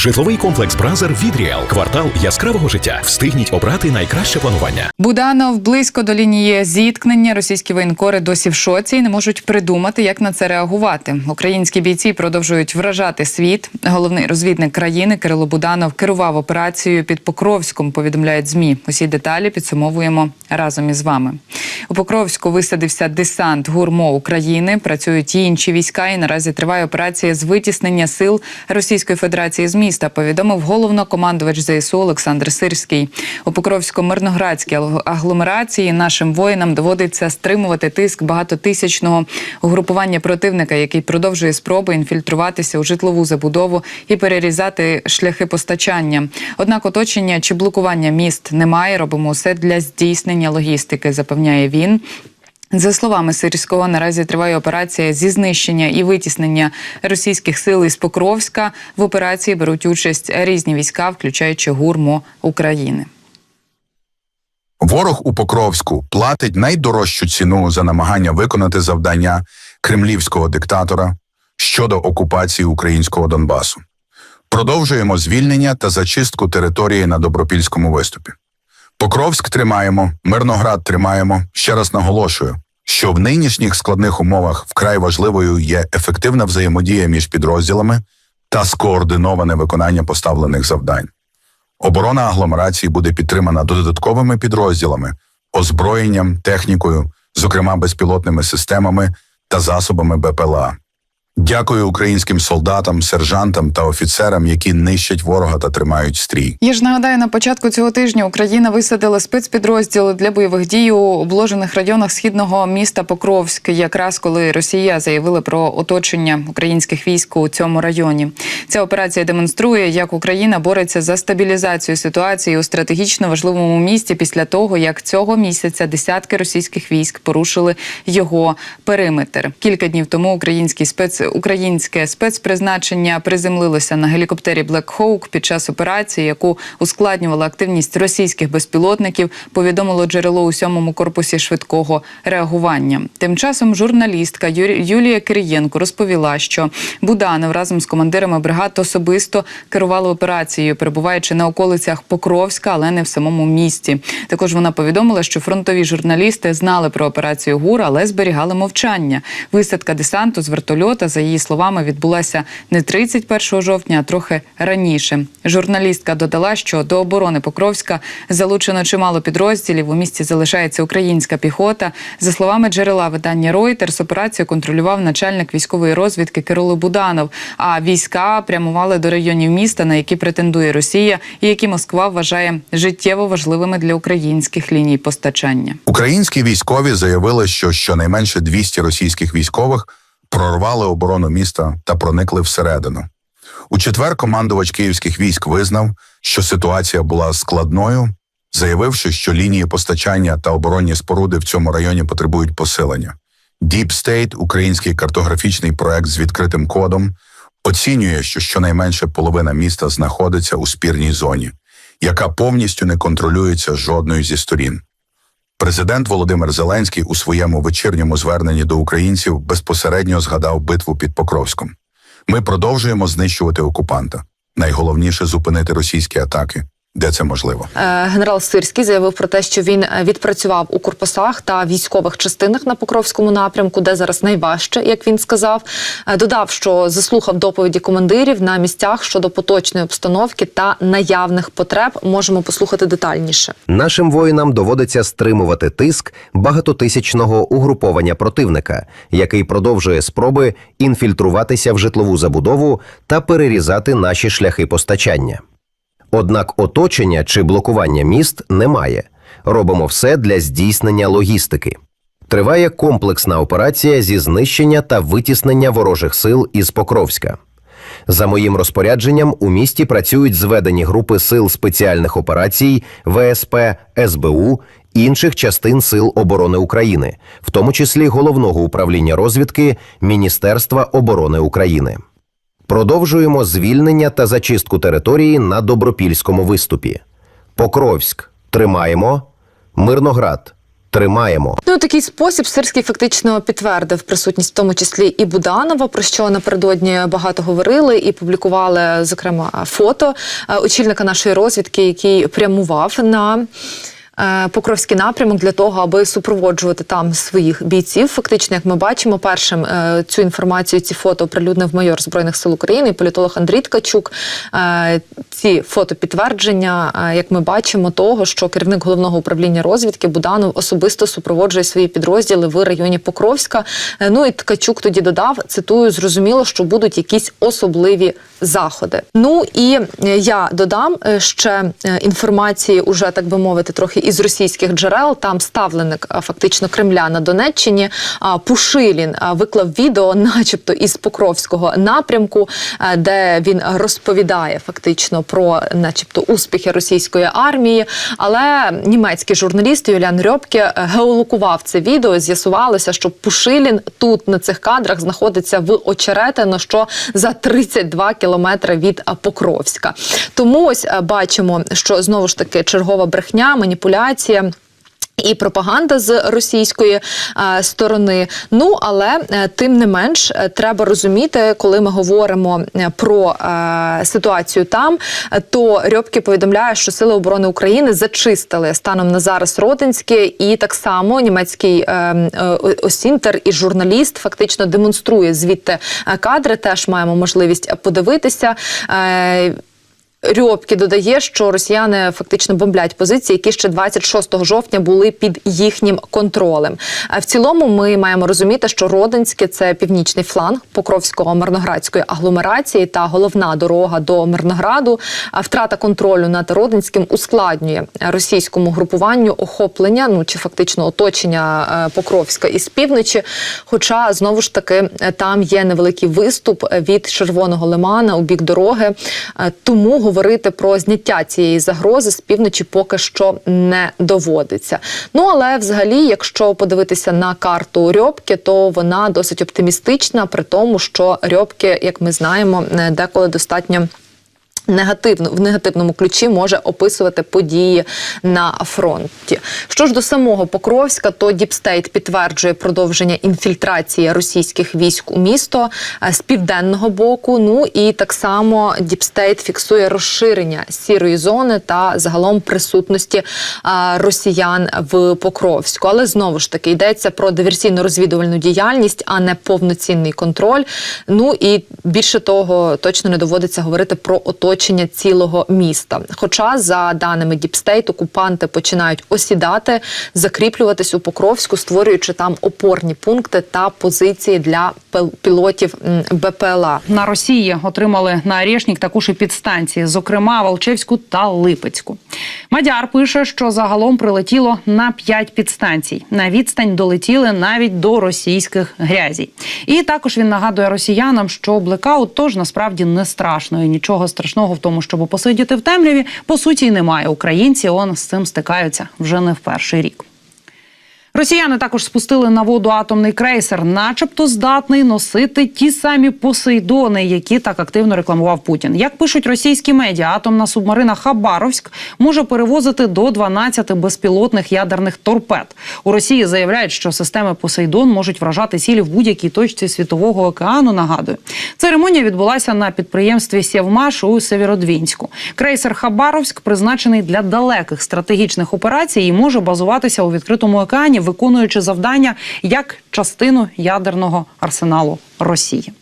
Житловий комплекс Бразер від Ріал. Квартал яскравого життя. Встигніть обрати найкраще планування. Буданов близько до лінії зіткнення. Російські воєнкори досі в шоці і не можуть придумати, як на це реагувати. Українські бійці продовжують вражати світ. Головний розвідник країни Кирило Буданов керував операцією під Покровськом. Повідомляють змі. Усі деталі підсумовуємо разом із вами. У Покровську висадився десант гурмо України. Працюють і інші війська. І наразі триває операція з витіснення сил Російської Федерації з міста. Повідомив головнокомандувач ЗСУ Олександр Сирський. У Покровсько-Мирноградській агломерації нашим воїнам доводиться стримувати тиск багатотисячного угрупування противника, який продовжує спроби інфільтруватися у житлову забудову і перерізати шляхи постачання. Однак оточення чи блокування міст немає. Робимо все для здійснення логістики, запевняє він. За словами Сирського, наразі триває операція зі знищення і витіснення російських сил із Покровська. В операції беруть участь різні війська, включаючи гурмо України. Ворог у Покровську платить найдорожчу ціну за намагання виконати завдання кремлівського диктатора щодо окупації українського Донбасу. Продовжуємо звільнення та зачистку території на добропільському виступі. Покровськ тримаємо, Мирноград тримаємо. Ще раз наголошую, що в нинішніх складних умовах вкрай важливою є ефективна взаємодія між підрозділами та скоординоване виконання поставлених завдань. Оборона агломерації буде підтримана додатковими підрозділами, озброєнням, технікою, зокрема безпілотними системами та засобами БПЛА. Дякую українським солдатам, сержантам та офіцерам, які нищать ворога та тримають стрій. Я ж нагадаю, на початку цього тижня Україна висадила спецпідрозділи для бойових дій у обложених районах східного міста Покровськ, якраз коли Росія заявила про оточення українських військ у цьому районі. Ця операція демонструє, як Україна бореться за стабілізацію ситуації у стратегічно важливому місті після того, як цього місяця десятки російських військ порушили його периметр. Кілька днів тому український спец українське спецпризначення приземлилося на гелікоптері Black Hawk під час операції, яку ускладнювала активність російських безпілотників. Повідомило джерело у сьомому корпусі швидкого реагування. Тим часом журналістка Юлія Кирієнко розповіла, що Буданов разом з командирами бригад особисто керували операцією, перебуваючи на околицях Покровська, але не в самому місті. Також вона повідомила, що фронтові журналісти знали про операцію ГУР, але зберігали мовчання. Висадка десанту з вертольота, за її словами, відбулася не 31 жовтня, а трохи раніше. Журналістка додала, що до оборони Покровська залучено чимало підрозділів. У місті залишається українська піхота. За словами джерела видання Reuters, операцію контролював начальник військової розвідки Кирило Буданов. А війська прямували до районів міста, на які претендує Росія, і які Москва вважає життєво важливими для українських ліній постачання. Українські військові заявили, що щонайменше 200 російських військових прорвали оборону міста та проникли всередину. У четвер командувач київських військ визнав, що ситуація була складною, заявивши, що лінії постачання та оборонні споруди в цьому районі потребують посилення. Deep State, український картографічний проект з відкритим кодом, оцінює, що щонайменше половина міста знаходиться у спірній зоні, яка повністю не контролюється жодною зі сторін. Президент Володимир Зеленський у своєму вечірньому зверненні до українців безпосередньо згадав битву під Покровськом. Ми продовжуємо знищувати окупанта. Найголовніше зупинити російські атаки, де це можливо. Е, Генерал Сирський заявив про те, що він е, відпрацював у корпусах та військових частинах на Покровському напрямку, де зараз найважче, як він сказав. Е, Додав, що заслухав доповіді командирів на місцях щодо поточної обстановки та наявних потреб. Можемо послухати детальніше. Нашим воїнам доводиться стримувати тиск багатотисячного угруповання противника, який продовжує спроби інфільтруватися в житлову забудову та перерізати наші шляхи постачання. Однак оточення чи блокування міст немає. Робимо все для здійснення логістики. Триває комплексна операція зі знищення та витіснення ворожих сил із Покровська. За моїм розпорядженням, у місті працюють зведені групи сил спеціальних операцій ВСП, СБУ, інших частин Сил оборони України, в тому числі головного управління розвідки Міністерства оборони України. Продовжуємо звільнення та зачистку території на добропільському виступі. Покровськ тримаємо, Мирноград Тримаємо. Ну, такий спосіб Сирський фактично підтвердив присутність, в тому числі і Буданова, про що напередодні багато говорили і публікували, зокрема, фото е, очільника нашої розвідки, який прямував на. Е, Покровський напрямок для того, аби супроводжувати там своїх бійців. Фактично, як ми бачимо, першим е, цю інформацію, ці фото оприлюднив майор збройних сил України, політолог Андрій Ткачук. Е, Ці фото підтвердження, як ми бачимо, того, що керівник головного управління розвідки Буданов особисто супроводжує свої підрозділи в районі Покровська. Ну і Ткачук тоді додав: цитую, зрозуміло, що будуть якісь особливі заходи. Ну і я додам ще інформації, уже так би мовити, трохи із російських джерел. Там ставленик фактично Кремля на Донеччині. Пушилін виклав відео, начебто із Покровського напрямку, де він розповідає фактично про, начебто, успіхи російської армії. Але німецький журналіст Юліан Рьопке е, геолокував це відео. З'ясувалося, що Пушилін тут на цих кадрах знаходиться в Очеретино, що за 32 кілометри від Покровська. Тому ось е, бачимо, що знову ж таки чергова брехня, маніпуляція. І пропаганда з російської е, сторони. Ну але е, тим не менш е, треба розуміти, коли ми говоримо про е, ситуацію там, то Рьобки повідомляє, що сили оборони України зачистили станом на зараз Родинське, і так само німецький е, осінтер і журналіст фактично демонструє звідти кадри. Теж маємо можливість подивитися. Е, Рьобки додає, що росіяни фактично бомблять позиції, які ще 26 жовтня були під їхнім контролем. А в цілому ми маємо розуміти, що Родинське це північний фланг Покровського мирноградської агломерації та головна дорога до Мирнограду. А втрата контролю над Родинським ускладнює російському групуванню охоплення, ну чи фактично оточення е, Покровська із півночі. Хоча знову ж таки е, там є невеликий виступ від Червоного лимана у бік дороги. Е, Тому говорити про зняття цієї загрози з півночі поки що не доводиться. Ну але взагалі, якщо подивитися на карту Рьобки, то вона досить оптимістична, при тому, що Рьобки, як ми знаємо, е, деколи достатньо. Негативно в негативному ключі може описувати події на фронті. Що ж до самого Покровська, то Діпстейт підтверджує продовження інфільтрації російських військ у місто е, з південного боку. Ну і так само Діпстейт фіксує розширення сірої зони та загалом присутності росіян в Покровську. Але знову ж таки йдеться про диверсійно-розвідувальну діяльність, а не повноцінний контроль. Ну і більше того, точно не доводиться говорити про оточення цілого міста. Хоча, за даними Діпстейт, окупанти починають осідати, закріплюватись у Покровську, створюючи там опорні пункти та позиції для пілотів БПЛА. на Росії отримали на Орешник також і підстанції, зокрема Волчевську та Липецьку. Мадяр пише, що загалом прилетіло на 5 підстанцій. На відстань долетіли навіть до російських грязій. І також він нагадує росіянам, що блекаут тож насправді не страшно і нічого страшного в тому, щоб посидіти в темряві, по суті, немає. Українці он з цим стикаються вже не в перший рік. Росіяни також спустили на воду атомний крейсер, начебто здатний носити ті самі посейдони, які так активно рекламував Путін. Як пишуть російські медіа, атомна субмарина Хабаровськ може перевозити до 12 безпілотних ядерних торпед. У Росії заявляють, що системи Посейдон можуть вражати цілі в будь-якій точці світового океану. Нагадую, церемонія відбулася на підприємстві Сєвмаш у Сєвєродвінську. Крейсер Хабаровськ призначений для далеких стратегічних операцій і може базуватися у відкритому океані, виконуючи завдання як частину ядерного арсеналу Росії.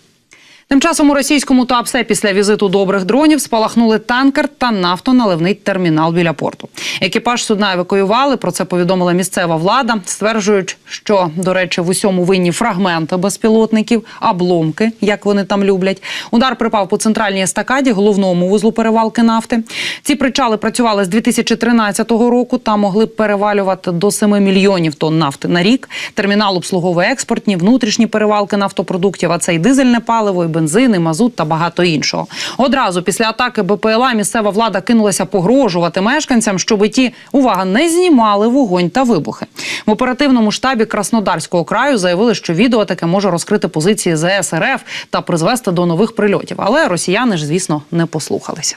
Тим часом у російському ТАПСЕ після візиту добрих дронів спалахнули танкер та нафтоналивний термінал біля порту. Екіпаж судна евакуювали. Про це повідомила місцева влада. Стверджують, що до речі, в усьому винні фрагменти безпілотників, обломки, як вони там люблять. Удар припав по центральній естакаді, головному вузлу перевалки нафти. Ці причали працювали з 2013 року та могли перевалювати до 7 мільйонів тонн нафти на рік. Термінал обслуговує експортні, внутрішні перевалки нафтопродуктів, а це й дизельне паливо, і бензин, і мазут та багато іншого. Одразу після атаки БПЛА місцева влада кинулася погрожувати мешканцям, щоби ті увага не знімали вогонь та вибухи. В оперативному штабі Краснодарського краю заявили, що відео таке може розкрити позиції ЗС РФ та призвести до нових прильотів. Але росіяни ж, звісно, не послухалися.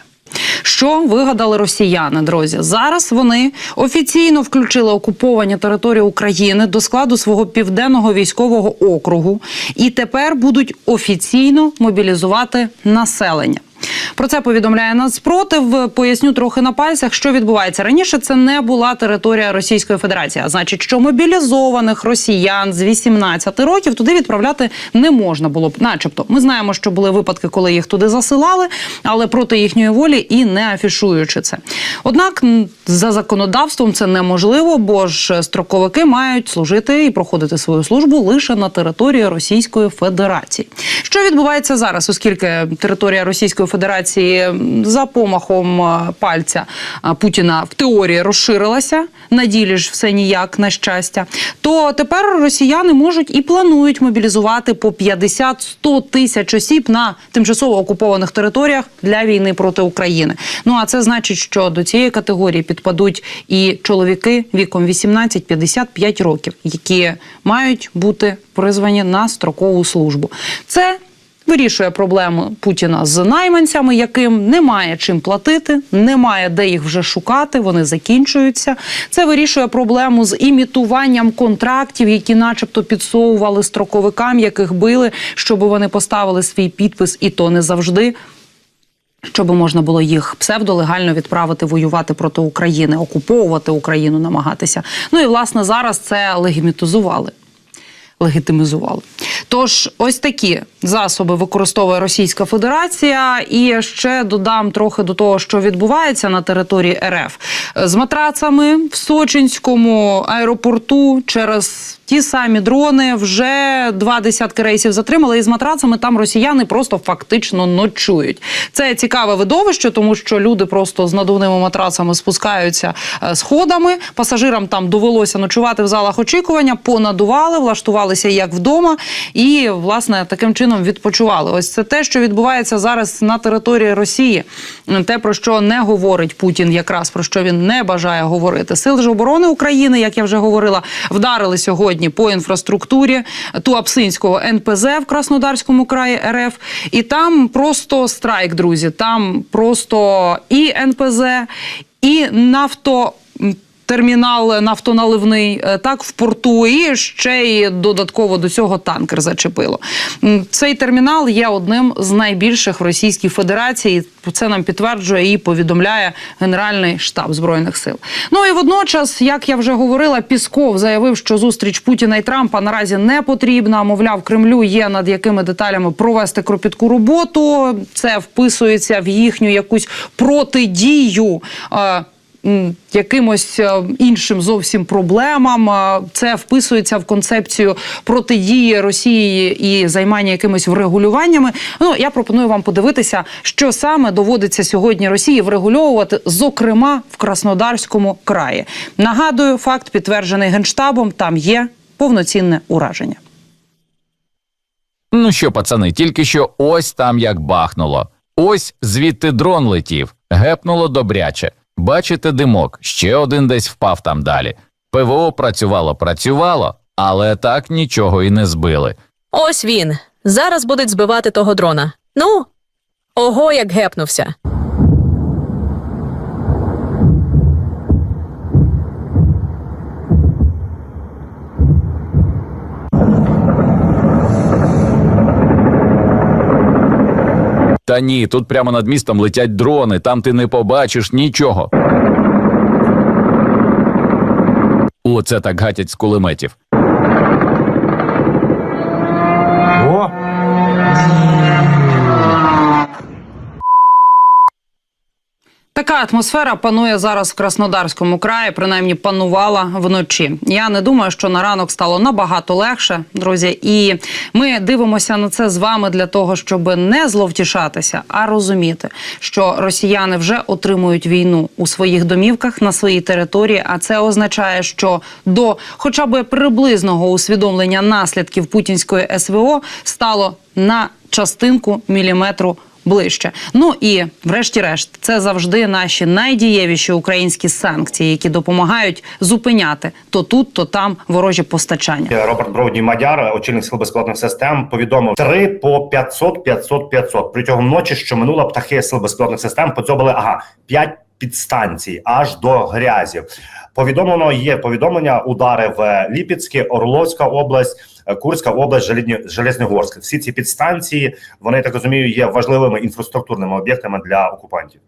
Що вигадали росіяни, друзі? Зараз вони офіційно включили окуповані території України до складу свого південного військового округу і тепер будуть офіційно мобілізувати населення. Про це повідомляє Нацпротив. Поясню трохи на пальцях, що відбувається раніше. Це не була територія Російської Федерації. А значить, що мобілізованих росіян з 18 років туди відправляти не можна було б, начебто. Ми знаємо, що були випадки, коли їх туди засилали, але проти їхньої волі і не афішуючи це. Однак за законодавством це неможливо, бо ж строковики мають служити і проходити свою службу лише на території Російської Федерації. Що відбувається зараз, оскільки територія Російської Федерації за помахом е, пальця е, Путіна в теорії розширилася, на ділі ж все ніяк на щастя, то тепер росіяни можуть і планують мобілізувати по 50-100 тисяч осіб на тимчасово окупованих територіях для війни проти України. Ну а це значить, що до цієї категорії підпадуть і чоловіки віком 18-55 років, які мають бути призвані на строкову службу. Це Вирішує проблему Путіна з найманцями, яким немає чим платити, немає де їх вже шукати. Вони закінчуються. Це вирішує проблему з імітуванням контрактів, які, начебто, підсовували строковикам, яких били, щоб вони поставили свій підпис, і то не завжди. Щоб можна було їх псевдолегально відправити воювати проти України, окуповувати Україну, намагатися. Ну і власне зараз це легімітизували легітимізували. Тож, ось такі засоби використовує Російська Федерація. І ще додам трохи до того, що відбувається на території РФ з матрацами в Сочинському аеропорту через ті самі дрони вже два десятки рейсів затримали. І з матрацами там росіяни просто фактично ночують. Це цікаве видовище, тому що люди просто з надувними матрацами спускаються е, сходами. Пасажирам там довелося ночувати в залах очікування, понадували, влаштувалися як вдома, і власне таким чином відпочивали. Ось це те, що відбувається зараз на території Росії. Те про що не говорить Путін, якраз про що він не бажає говорити. Сили ж оборони України, як я вже говорила, вдарили сьогодні по інфраструктурі Туапсинського НПЗ в Краснодарському краї РФ. І там просто страйк, друзі. Там просто і НПЗ, і нафто. Термінал нафтоналивний е, так в порту, і ще й додатково до цього танкер зачепило. Цей термінал є одним з найбільших в Російській Федерації. Це нам підтверджує і повідомляє Генеральний штаб збройних сил. Ну і водночас, як я вже говорила, Пісков заявив, що зустріч Путіна і Трампа наразі не потрібна. Мовляв, Кремлю є над якими деталями провести кропітку роботу. Це вписується в їхню якусь протидію. Якимось е, іншим зовсім проблемам. Е, Це вписується в концепцію протидії Росії і займання якимись врегулюваннями. Ну я пропоную вам подивитися, що саме доводиться сьогодні Росії врегульовувати, зокрема в Краснодарському краї. Нагадую, факт підтверджений генштабом. Там є повноцінне ураження. Ну що, пацани, тільки що ось там як бахнуло. Ось звідти дрон летів, гепнуло добряче. Бачите димок, ще один десь впав там далі. ПВО працювало, працювало, але так нічого і не збили. Ось він. Зараз будуть збивати того дрона. Ну, ого, як гепнувся. Та ні, тут прямо над містом летять дрони, там ти не побачиш нічого. Оце так гатять з кулеметів. Атмосфера панує зараз в Краснодарському краї, принаймні панувала вночі. Я не думаю, що на ранок стало набагато легше, друзі. І ми дивимося на це з вами для того, щоб не зловтішатися, а розуміти, що росіяни вже отримують війну у своїх домівках на своїй території. А це означає, що до хоча б приблизного усвідомлення наслідків путінської СВО стало на частинку міліметру ближче. Ну і врешті-решт, це завжди наші найдієвіші українські санкції, які допомагають зупиняти то тут, то там ворожі постачання. Роберт Броуді Мадяр, очільник сил безпілотних систем, повідомив 3 по 500, 500, 500. Протягом ночі, що минула, птахи сил безпілотних систем поцьобили ага 5 підстанцій аж до грязі. Повідомлено є повідомлення. Удари в Ліпецьке, Орловська область, е, Курська область, Желізні, Железногорськ. Всі ці підстанції вони я так розумію є важливими інфраструктурними об'єктами для окупантів.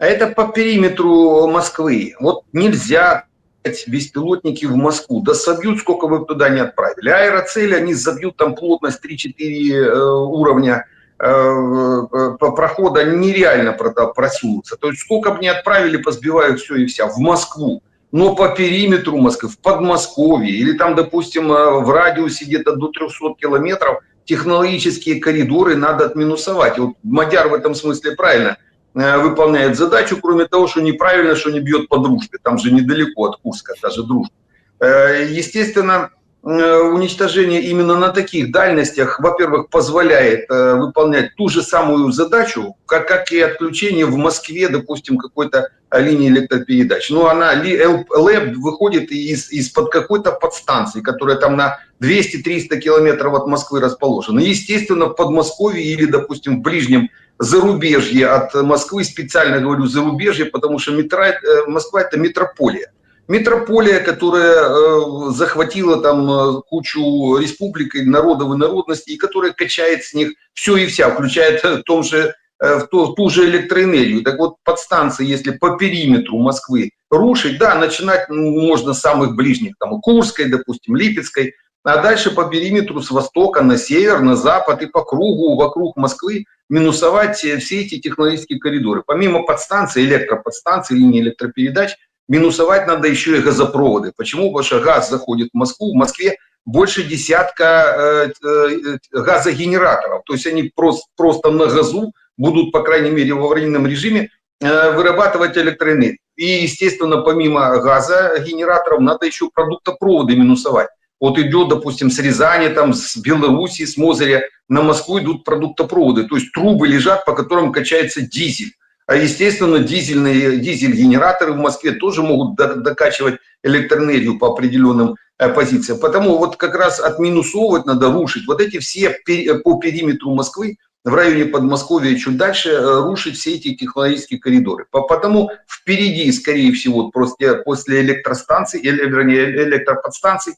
А это по периметру Москвы. Вот нельзя отправлять беспилотники в Москву. Да собьют, сколько вы бы туда не отправили. Аэроцели, они забьют там плотность 3-4 э, уровня э, э, по прохода нереально прода- просунуться. То есть сколько бы не отправили, позбивают все и вся в Москву. Но по периметру Москвы, в Подмосковье или там, допустим, э, в радиусе где-то до 300 километров технологические коридоры надо отминусовать. И Вот Мадяр в этом смысле правильно э, выполняет задачу, кроме того, что неправильно, что не бьет по дружбе. Там же недалеко от Курска даже дружба. Э, Естественно, уничтожение именно на таких дальностях, во-первых, позволяет выполнять ту же самую задачу, как, как и отключение в Москве, допустим, какой-то линии электропередач. Но она, ли- Л- ЛЭП выходит из, из-под какой-то подстанции, которая там на 200-300 километров от Москвы расположена. Естественно, в Подмосковье или, допустим, в ближнем зарубежье от Москвы, специально говорю зарубежье, потому что метро, э, Москва это метрополия. Метрополия, которая э, захватила там э, кучу республик, народов и народностей, и которая качает с них все и вся, включая э, в том же э, в ту, ту же электроэнергию. Так вот, подстанции, если по периметру Москвы рушить, да, начинать можно с самых ближних, там, Курской, допустим, Липецкой, а дальше по периметру с востока на север, на запад и по кругу вокруг Москвы минусовать э, все эти технологические коридоры. Помимо подстанций, электроподстанций, линий электропередач, минусовать надо еще и газопроводы. Почему? Потому что газ заходит в Москву. В Москве больше десятка э, э, газогенераторов. То есть они просто, просто на газу будут, по крайней мере, в аварийном режиме э, вырабатывать электроэнергию. И, естественно, помимо газогенераторов надо еще продуктопроводы минусовать. Вот идет, допустим, с Рязани, там, с Белоруссии, с Мозыря на Москву идут продуктопроводы. То есть трубы лежат, по которым качается дизель. А, естественно, дизельные, дизель-генераторы в Москве тоже могут до- докачивать электроэнергию по определенным э, позициям. Потому вот как раз отминусовывать надо, рушить. Вот эти все э, по периметру Москвы, в районе Подмосковья чуть дальше, э, рушить все эти технологические коридоры. По- Потому впереди, скорее всего, просто после электростанций, или, вернее, электроподстанций,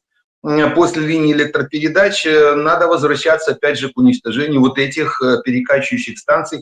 после линии электропередач надо возвращаться опять же к уничтожению вот этих перекачивающих станций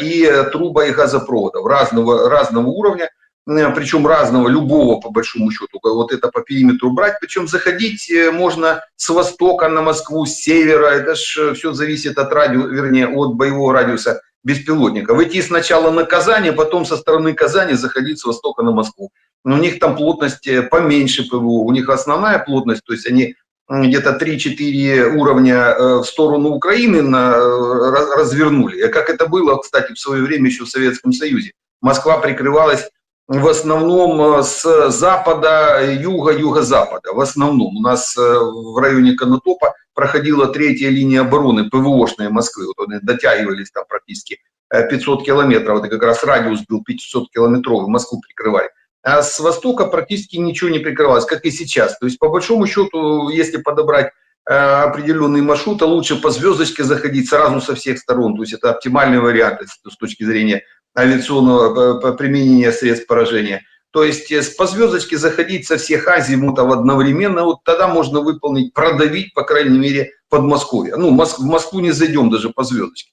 и э, труба и газопроводов разного, разного уровня, э, причем разного, любого по большому счету, вот это по периметру брать, причем заходить э, можно с востока на Москву, с севера, это же все зависит от радио, вернее, от боевого радиуса беспилотника. Выйти сначала на Казань, а потом со стороны Казани заходить с востока на Москву. Но у них там плотность э, поменьше ПВО, у них основная плотность, то есть они м, где-то 3-4 уровня э, в сторону Украины на, э, раз- развернули. Как это было, кстати, в свое время еще в Советском Союзе. Москва прикрывалась в основном э, с запада, юга, юго-запада. В основном у нас в районе Конотопа проходила третья линия обороны ПВОшной Москвы. Вот они дотягивались там практически э, 500 километров. Это как раз радиус был 500 километровый. Москву прикрывали. А с востока практически ничего не прикрывалось, как и сейчас. То есть, по большому счету, если подобрать э, определенный маршрут, а лучше по звездочке заходить сразу со всех сторон. То есть это оптимальный вариант с- точки зрения авиационного э, применения средств поражения. То есть э, по звездочке заходить со всех азимутов одновременно, вот тогда можно выполнить, продавить, по крайней мере, Подмосковье. Ну, в Москву не зайдем даже по звездочке.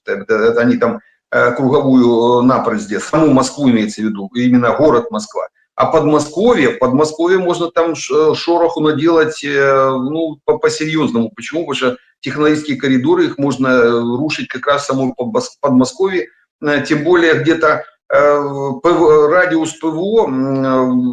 Они там круговую напрочь сделали. Саму Москву имеется в виду, именно город Москва. А Подмосковье, в Подмосковье можно там ш- шороху наделать э, ну, по- по-серьезному. Почему? Потому что технологические коридоры, их можно э, рушить как раз в самом Подмос- Подмосковье, Э, тем более где-то э, радиус ПВО э,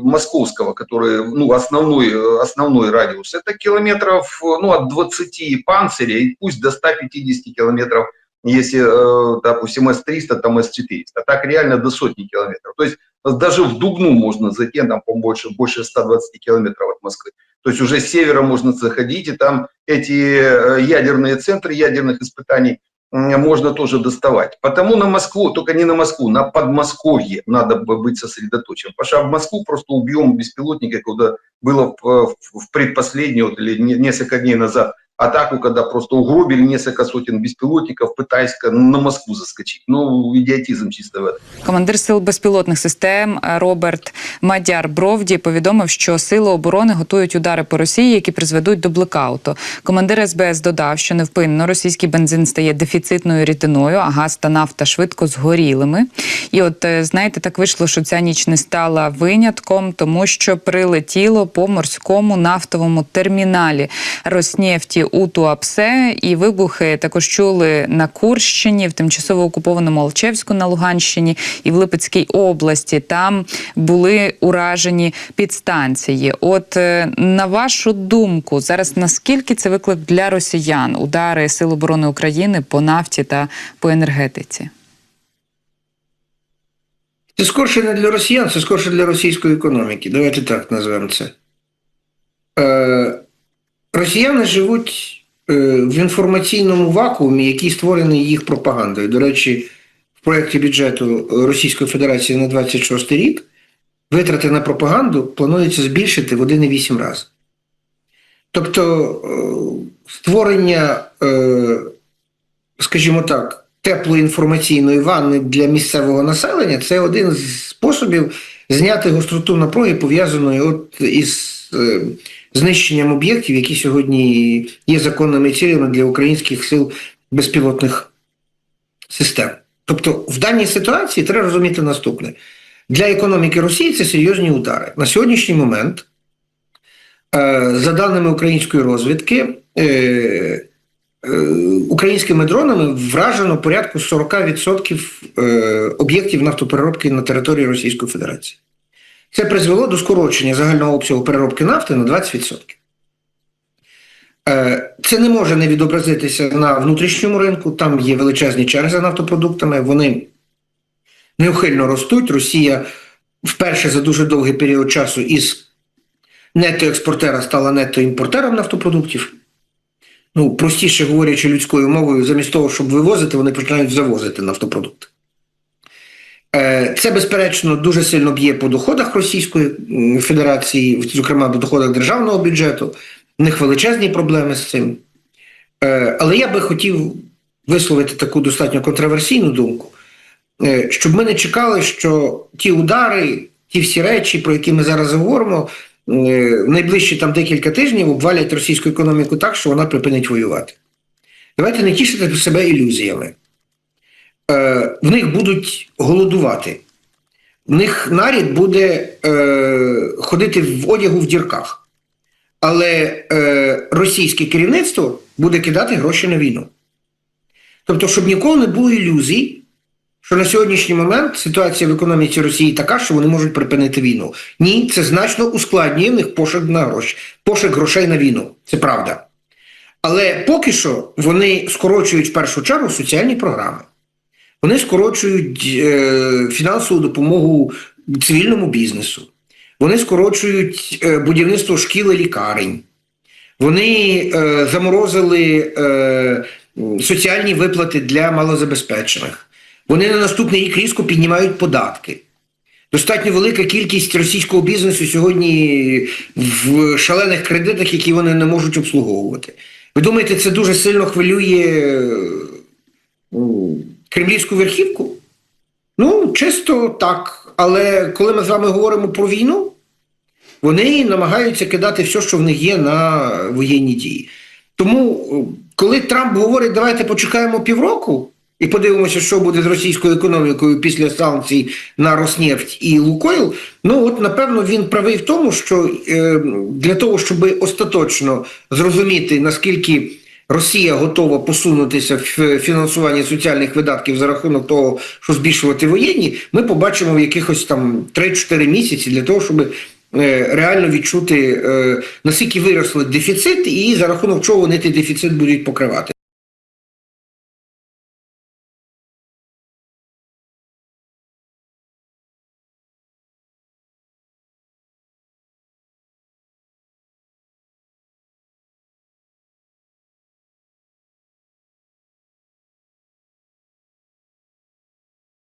московского, который, ну, основной, э, основной радиус, это километров, э, ну, от 20 панциря, и пусть до 150 километров, если, э, допустим, С-300, там С-400, а так реально до сотни километров. То есть даже в Дубну можно зайти, там, по больше, больше 120 километров от Москвы. То есть уже с севера можно заходить, и там эти э, ядерные центры ядерных испытаний можно тоже доставать. Потому на Москву, только не на Москву, на Подмосковье надо бы быть сосредоточен. Потому что в Москву просто убьем беспилотника, когда было в, в предпоследнюю вот, или не- несколько дней назад атаку, когда просто угробили несколько сотен беспилотников, пытаясь на Москву заскочить. Ну, идиотизм чисто в этом. Командир сил безпілотних систем е, Роберт Мадяр Бровді повідомив, що сили оборони готують удари по Росії, які призведуть до блекауту. Командир СБС додав, що невпинно російський бензин стає дефіцитною рідиною, а газ та нафта швидко згорілими. І от е, знаєте, так вийшло, що ця ніч не стала винятком, тому що прилетіло по морському нафтовому терміналі Роснефті у Туапсе. І вибухи також чули на Курщині, в тимчасово окупованому Алчевську на Луганщині і в Липецькій області. Там були уражені підстанції. От е, на вашу думку, зараз наскільки це виклик для росіян удари Сил оборони України по нафті та по енергетиці? Це скорше не для росіян, це скорше для російської економіки. Давайте так назвемо це. Е, росіяни живуть е, в інформаційному вакуумі, який створений їх пропагандою. До речі, в проєкті бюджету Російської Федерації на 26 рік витрати на пропаганду планується збільшити в 1,8 рази. Тобто е, створення, е, скажімо так, теплої інформаційної ванни для місцевого населення це один з способів зняти гостроту напруги, пов'язаної от із знищенням об'єктів, які сьогодні є законними цілями для українських сил безпілотних систем. Тобто, в даній ситуації треба розуміти наступне: для економіки Росії це серйозні удари. На сьогоднішній момент, е, за даними української розвідки, е, е, українськими дронами вражено порядку 40% е, об'єктів нафтопереробки на території Російської Федерації. Це призвело до скорочення загального обсягу переробки нафти на 20%. Е, Це не може не відобразитися на внутрішньому ринку. Там є величезні черги за нафтопродуктами. Вони неухильно ростуть. Росія вперше за дуже довгий період часу із нетоекспортера стала нетоімпортером нафтопродуктів. Ну, простіше говорячи людською мовою, замість того, щоб вивозити, вони починають завозити нафтопродукти. Е, Це, безперечно, дуже сильно б'є по доходах Російської Федерації, зокрема по доходах державного бюджету. У них величезні проблеми з цим. Е, Але я би хотів висловити таку достатньо контроверсійну думку, е, щоб ми не чекали, що ті удари, ті всі речі, про які ми зараз говоримо, в найближчі там декілька тижнів обвалять російську економіку так, що вона припинить воювати. Давайте не тішити себе ілюзіями. Е, В них будуть голодувати. В них нарід буде е, ходити в одягу в дірках. Але е, російське керівництво буде кидати гроші на війну. Тобто, щоб ніколи не було ілюзій, що на сьогоднішній момент ситуація в економіці Росії така, що вони можуть припинити війну. Ні, це значно ускладнює в них пошук на гроші, пошук грошей на війну. Це правда. Але поки що вони скорочують в першу чергу соціальні програми. Вони скорочують е, фінансову допомогу цивільному бізнесу. Вони скорочують е, будівництво шкіл і лікарень. Вони е, заморозили е, соціальні виплати для малозабезпечених. Вони на наступний рік різко піднімають податки. Достатньо велика кількість російського бізнесу сьогодні в шалених кредитах, які вони не можуть обслуговувати. Ви думаєте, це дуже сильно хвилює е, кремлівську верхівку? Ну, чисто так. Але коли ми з вами говоримо про війну, вони намагаються кидати все, що в них є на воєнні дії. Тому, е, коли Трамп говорить, давайте почекаємо півроку і подивимося, що буде з російською економікою після санкцій на Роснефть і Лукойл, ну от напевно він правий в тому, що е, для того, щоб остаточно зрозуміти, наскільки Росія готова посунутися в фінансуванні соціальних видатків за рахунок того, що збільшувати воєнні, ми побачимо в якихось там 3-4 місяці для того, щоб е, реально відчути, е, наскільки виросли дефіцит, і за рахунок чого вони цей дефіцит будуть покривати.